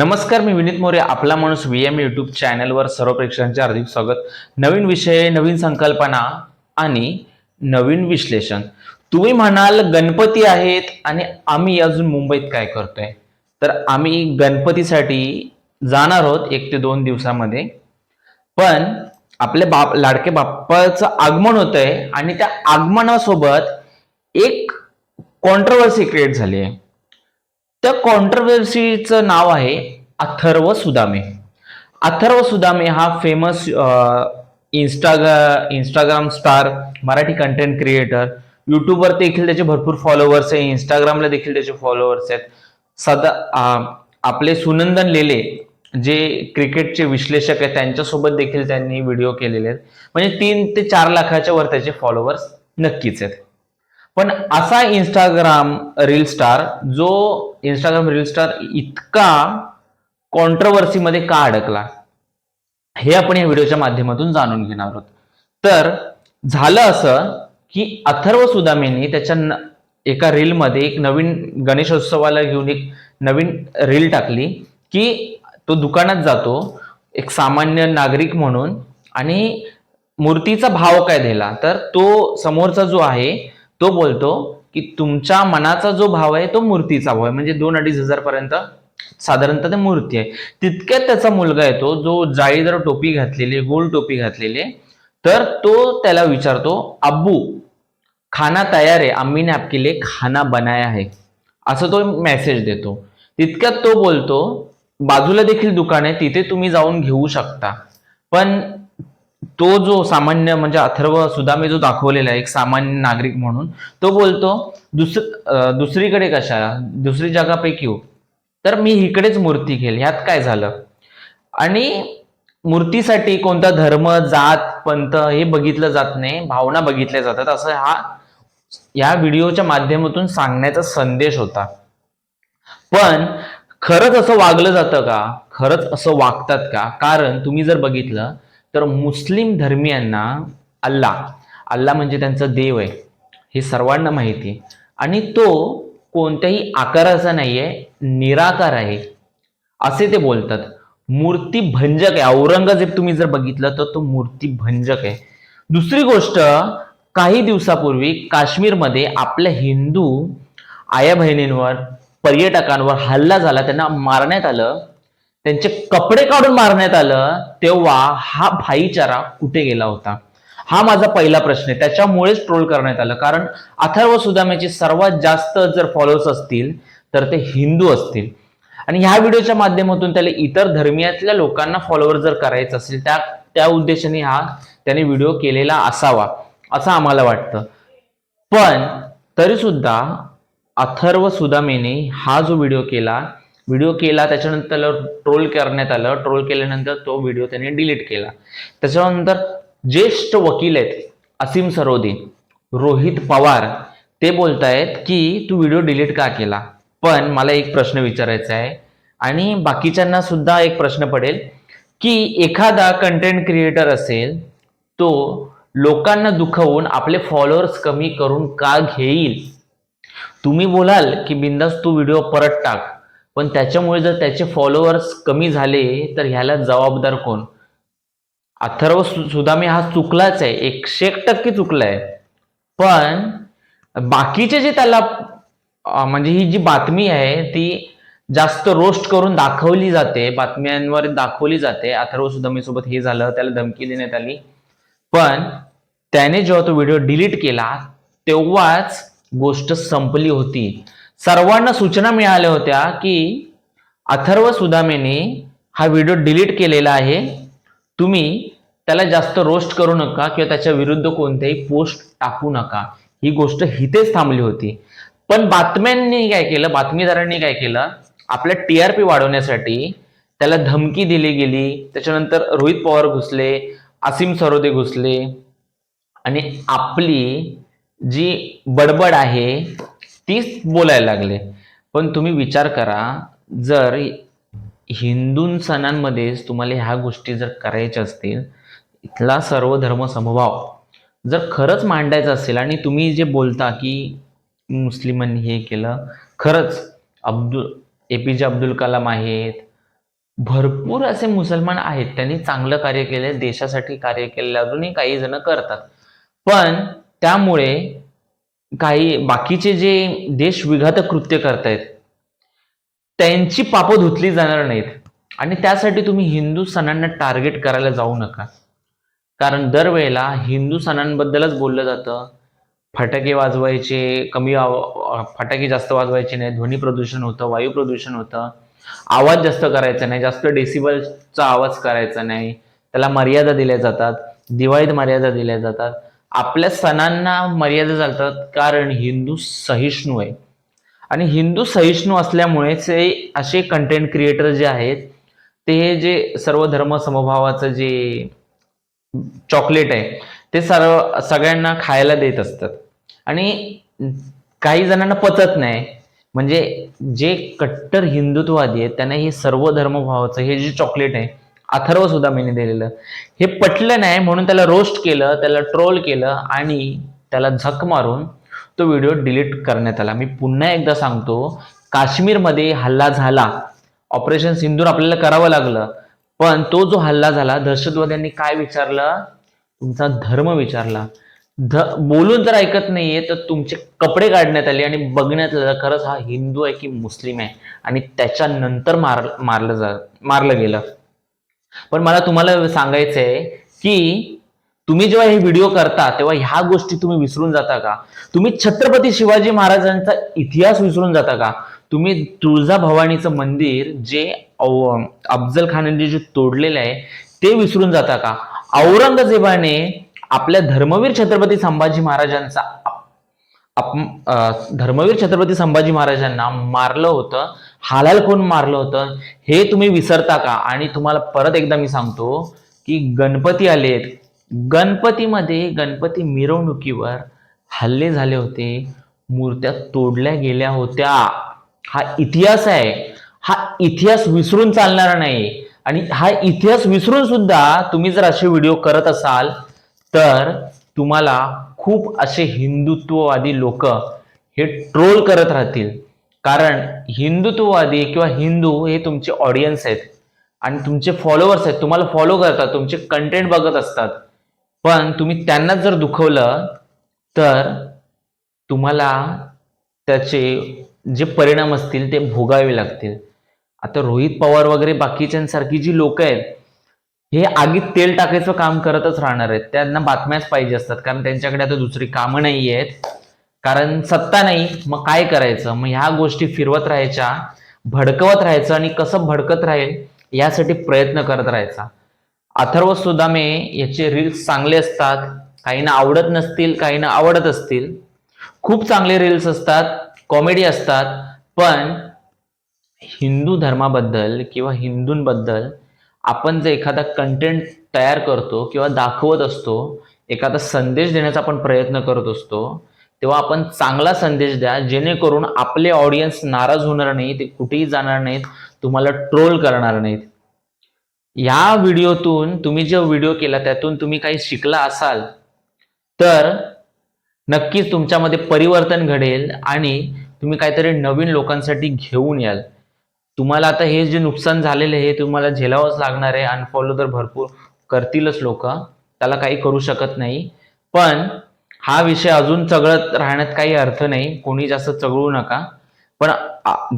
नमस्कार मी विनीत मोरे आपला माणूस व्ही एम युट्यूब चॅनलवर सर्व प्रेक्षकांचे हार्दिक स्वागत. नवीन विषय नवीन संकल्पना आणि नवीन विश्लेषण. तुम्ही म्हणाल गणपती आहेत आणि आम्ही अजून मुंबईत काय करतोय? तर आम्ही गणपतीसाठी जाणार आहोत एक ते दोन दिवसामध्ये. पण आपल्या बाप लाडके बाप्पाचं आगमन होतंय आणि त्या आगमनासोबत एक कॉन्ट्रवर्सी क्रिएट झाली आहे त्या कॉन्ट्रवर्सीचं नाव आहे अथर्व सुदामे. अथर्व सुदामे हा famous Instagram Instagram star Marathi content creator युट्यूबवर देखील त्याचे भरपूर फॉलोअर्स आहे इंस्टाग्रामला देखील त्याचे फॉलोअर्स आहेत. सदा आपले सुनंदन लेले जे क्रिकेटचे विश्लेषक आहेत त्यांच्यासोबत देखील त्यांनी व्हिडिओ केलेले आहेत. म्हणजे तीन ते चार लाखाच्या वर त्याचे फॉलोअर्स नक्कीच आहेत. पण असा इंस्टाग्राम रील स्टार जो इंस्टाग्राम रील स्टार इतका कॉन्ट्रवर्सीमध्ये का अडकला? हे आपण या व्हिडिओच्या माध्यमातून जाणून घेणार आहोत. तर झालं असं की अथर्व सुदामेनी त्याच्या एका रीलमध्ये एक नवीन गणेशोत्सवाला घेऊन एक नवीन रील टाकली की तो दुकानात जातो एक सामान्य नागरिक म्हणून आणि मूर्तीचा भाव काय दिला तर तो समोरचा जो आहे तो बोलतो की तुमच्या मनाचा जो भाव आहे तो मूर्तीचा भाव आहे. म्हणजे दोन अडीच हजार पर्यंत साधारणतः ते मूर्ती आहे. तितक्यात त्याचा मुलगा येतो जो जाळीदार टोपी घातलेली गोल टोपी घातलेली तर तो त्याला विचारतो अब्बू खाना तयार आहे. आम्ही ने आपके लिए खाना बनाया है. असं तो मेसेज देतो. तितक्यात तो बोलतो बाजूला देखील दुकान आहे तिथे तुम्ही जाऊन घेऊ शकता. पण तो जो सामान्य म्हणजे अथर्व सुदामे जो दाखवलेला आहे एक सामान्य नागरिक म्हणून तो बोलतो दुसर दुसरीकडे कशा दुसरी जगापैकी हो. तर मी इकडेच मूर्ती घेईल. ह्यात काय झालं? आणि मूर्तीसाठी कोणता धर्म जात पंथ हे बघितलं जात नाही भावना बघितल्या जातात. असं हा या व्हिडिओच्या माध्यमातून सांगण्याचा संदेश होता. पण खरंच असं वागलं जातं का? खरंच असं वागतात का? कारण तुम्ही जर बघितलं तर मुस्लिम धर्मियांना अल्ला अल्ला म्हणजे त्यांचा देव आहे हे सर्वांना माहिती. आहे आणि तो कोणत्याही आकाराचा नाही आहे निराकार आहे. असे ते बोलतात. मूर्ती भंजक आहे. औरंगजेब तुम्ही जर बघितलं तर तो मूर्ती भंजक आहे. दुसरी गोष्ट काही दिवसापूर्वी काश्मीरमध्ये आपल्या हिंदू आया बहिणींवर पर्यटकांवर हल्ला झाला त्यांना मारण्यात आलं. त्यांचे कपडे काढून मारण्यात आलं तेव्हा हा भाईचारा कुठे गेला होता? हा माझा पहिला प्रश्न आहे. त्याच्यामुळेच ट्रोल करण्यात आलं. कारण अथर्व सुदामेचे सर्वात जास्त जर फॉलोअर्स असतील तर ते हिंदू असतील. आणि ह्या व्हिडिओच्या माध्यमातून त्याला इतर धर्मियातल्या लोकांना फॉलोअर जर करायचं असेल त्या त्या उद्देशाने हा त्याने व्हिडिओ केलेला असावा असं आम्हाला वाटतं. पण तरी सुद्धा अथर्व सुदामेने हा जो व्हिडिओ केला व्हिडिओ केला त्याच्यानंतर त्याला ट्रोल करण्यात आलं. ट्रोल केल्यानंतर तो व्हिडिओ त्याने डिलीट केला. त्याच्यानंतर ज्येष्ठ वकील आहेत असीम सरोदे रोहित पवार ते बोलतायत की तू व्हिडिओ डिलीट का केला? पण मला एक प्रश्न विचारायचा आहे. आणि बाकीच्यांना सुद्धा एक प्रश्न पडेल की एखादा कंटेंट क्रिएटर असेल तो लोकांना दुखवून आपले फॉलोअर्स कमी करून का घेईल? तुम्ही बोलाल की बिंदास तू व्हिडिओ परत टाक. पण त्याच्यामुळे जर त्याचे फॉलोअर्स कमी झाले तर ह्याला जबाबदार कोण? अथर्व सुदामे हा चुकलाच आहे. एकशे एक टक्के चुकलाय. पण बाकीचे जे त्याला म्हणजे ही जी बातमी आहे ती जास्त रोस्ट करून दाखवली जाते. बातम्यांवर दाखवली जाते. अथर्व सुदामेसोबत हे झालं त्याला धमकी देण्यात आली. पण त्याने जेव्हा तो व्हिडिओ डिलीट केला तेव्हाच गोष्ट संपली होती. सर्वांना सूचना मिळाल्या होत्या की अथर्व सुदामेने हा व्हिडिओ डिलीट केलेला आहे. तुम्ही त्याला जास्त रोस्ट करू नका किंवा त्याच्या विरुद्ध कोणत्याही पोस्ट टाकू नका. ही गोष्ट हितेच थांबली होती. पण बातम्यांनी काय केलं? बातमीदारांनी काय केलं? आपल्या टीआरपी वाढवण्यासाठी त्याला धमकी दिली गेली. त्याच्यानंतर रोहित पवार घुसले असीम सरोदे घुसले आणि आपली जी बडबड आहे तीच बोलायला लागले. पण तुम्ही विचार करा जर हिंदू सणांमध्येच तुम्हाला ह्या गोष्टी जर करायच्या असतील इथला सर्व धर्म समभाव जर खरंच मांडायचं असेल आणि तुम्ही जे बोलता की मुस्लिमांनी हे केलं खरंच अब्दुल ए पी जे अब्दुल कलाम आहेत भरपूर असे मुसलमान आहेत त्यांनी चांगलं कार्य केले देशासाठी कार्य केलेलं अजूनही काही जण करतात. पण त्यामुळे काही बाकीचे जे देश विघातक कृत्य करतायत त्यांची पापं धुतली जाणार नाहीत. आणि त्यासाठी तुम्ही हिंदू सणांना टार्गेट करायला जाऊ नका. कारण दरवेळेला हिंदू सणांबद्दलच बोललं जातं. फटाके वाजवायचे कमी आव- फटाके जास्त वाजवायचे नाही ध्वनी प्रदूषण होतं वायू प्रदूषण होतं. आवाज जास्त करायचा नाही जास्त डेसिबलचा आवाज करायचा नाही. त्याला मर्यादा दिल्या जातात दिवाळीत मर्यादा दिल्या जातात. आपल्या सणांना मर्यादा चालतात कारण हिंदू सहिष्णू आहे. आणि हिंदू सहिष्णू असल्यामुळेच हे असे कंटेंट क्रिएटर जे आहेत ते जे सर्व धर्म समभावाचं जे चॉकलेट आहे ते सर्व सगळ्यांना खायला देत असतात. आणि काही जणांना पचत नाही. म्हणजे जे कट्टर हिंदुत्ववादी आहेत त्यांना हे सर्व धर्मभावाचं हे जे चॉकलेट आहे अथर्व सुद्धा मी दिलेलं. हे पटलं नाही म्हणून त्याला रोस्ट केलं त्याला ट्रोल केलं आणि त्याला झक मारून तो व्हिडिओ डिलीट करण्यात आला. मी पुन्हा एकदा सांगतो काश्मीरमध्ये हल्ला झाला. ऑपरेशन सिंदूर आपल्याला करावं लागलं. पण तो जो हल्ला झाला दहशतवाद्यांनी काय विचारलं? तुमचा धर्म विचारला. ध बोलून जर ऐकत नाहीये तर तुमचे कपडे काढण्यात आले आणि बघण्यात आलं खरंच हा हिंदू आहे की मुस्लिम आहे? आणि त्याच्यानंतर मार मारलं जा मारलं गेलं. पण मला तुम्हाला सांगायचं आहे की तुम्ही जेव्हा हे व्हिडिओ करता तेव्हा ह्या गोष्टी तुम्ही विसरून जाता का? तुम्ही छत्रपती शिवाजी महाराजांचा इतिहास विसरून जाता का? तुम्ही तुळजा भवानीचं मंदिर जे अफजल खानाने जे तोडलेलं आहे ते विसरून जाता का? औरंगजेबाने आपल्या धर्मवीर छत्रपती संभाजी महाराजांचा धर्मवीर छत्रपती संभाजी महाराजांना मारलं होतं. हालाल कोण मारलं होतं हे तुम्ही विसरता का? आणि तुम्हाला परत एकदा मी सांगतो की गणपती आलेत. गणपतीमध्ये गणपती मिरवणुकीवर हल्ले झाले होते मूर्त्या तोडल्या गेल्या होत्या. हा इतिहास आहे. हा इतिहास विसरून चालणार नाही. आणि हा इतिहास विसरून सुद्धा तुम्ही जर असे व्हिडिओ करत असाल तर तुम्हाला खूप असे हिंदुत्ववादी लोक हे ट्रोल करत राहतील. कारण हिंदुत्ववादी किंवा हिंदू हे तुमचे ऑडियन्स आहेत आणि तुमचे फॉलोअर्स आहेत. तुम्हाला फॉलो करतात तुमचे कंटेंट बघत असतात. पण तुम्ही त्यांना जर दुखवलं तर तुम्हाला त्याचे जे परिणाम असतील ते भोगावे लागतील. आता रोहित पवार वगैरे बाकीच्यांसारखी जी लोक आहेत हे आगीत तेल टाकायचं काम करतच राहणार आहेत. त्यांना बातम्याच पाहिजे असतात. कारण त्यांच्याकडे आता दुसरी कामं नाही आहेत कारण सत्ता नाही मग काय करायचं? मग ह्या गोष्टी फिरवत राहायच्या भडकवत राहायचं आणि कसं भडकत राहील यासाठी प्रयत्न करत राहायचा. अथर्व मे याचे रील्स चांगले असतात काहींना आवडत नसतील काहींना आवडत असतील. खूप चांगले रील्स असतात कॉमेडी असतात पण हिंदू धर्माबद्दल किंवा हिंदूंबद्दल आपण जे एखादा कंटेंट तयार करतो किंवा दाखवत असतो एखादा संदेश देण्याचा आपण प्रयत्न करत असतो तेव्हा आपण चांगला संदेश द्या जेणेकरून आपले ऑडियन्स नाराज होणार नाही ते कुठेही जाणार नाहीत तुम्हाला ट्रोल करणार नाहीत. या व्हिडिओतून तुम्ही जो व्हिडिओ केला त्यातून तुम्ही काही शिकला असाल तर नक्कीच तुमच्यामध्ये परिवर्तन घडेल आणि तुम्ही काहीतरी नवीन लोकांसाठी घेऊन याल. तुम्हाला आता हे जे नुकसान झालेलं आहे हे तुम्हाला झेलावंच लागणार आहे अनफॉलो तर भरपूर करतीलच लोक त्याला काही करू शकत नाही. पण हा विषय अजून चघळत राहण्यात काही अर्थ नाही. कोणी जास्त चघळू नका. पण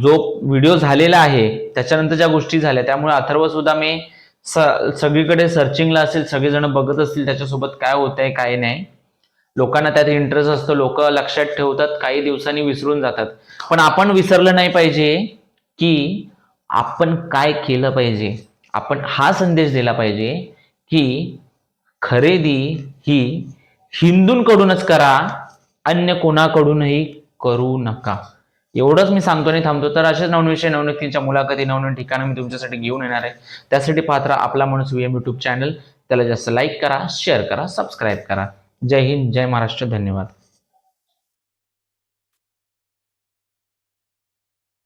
जो व्हिडिओ झालेला आहे त्याच्यानंतर ज्या गोष्टी झाल्या त्यामुळे अथर्व सुद्धा मी स- सगळीकडे सर्चिंगला असेल सगळेजण बघत असतील त्याच्यासोबत काय होत आहे काय नाही. लोकांना त्यात इंटरेस्ट असतो लोक लक्षात ठेवतात काही दिवसांनी विसरून जातात. पण आपण विसरलं नाही पाहिजे की आपण काय केलं पाहिजे. आपण हा संदेश दिला पाहिजे की खरेदी ही हिंदूंकडूनच करा अन्य कोणाकडूनही करू नका. एवढंच मी सांगतो आणि थांबतो. तर अशाच नवनविषय नवनक्तींच्या मुलाखती नवनवीन ठिकाणं मी तुमच्यासाठी घेऊन येणार आहे. त्यासाठी पात्र आपला माणूस व्हीएम यूट्यूब युट्यूब चॅनल त्याला जास्त लाईक करा शेअर करा सबस्क्राईब करा. जय हिंद जय महाराष्ट्र. धन्यवाद.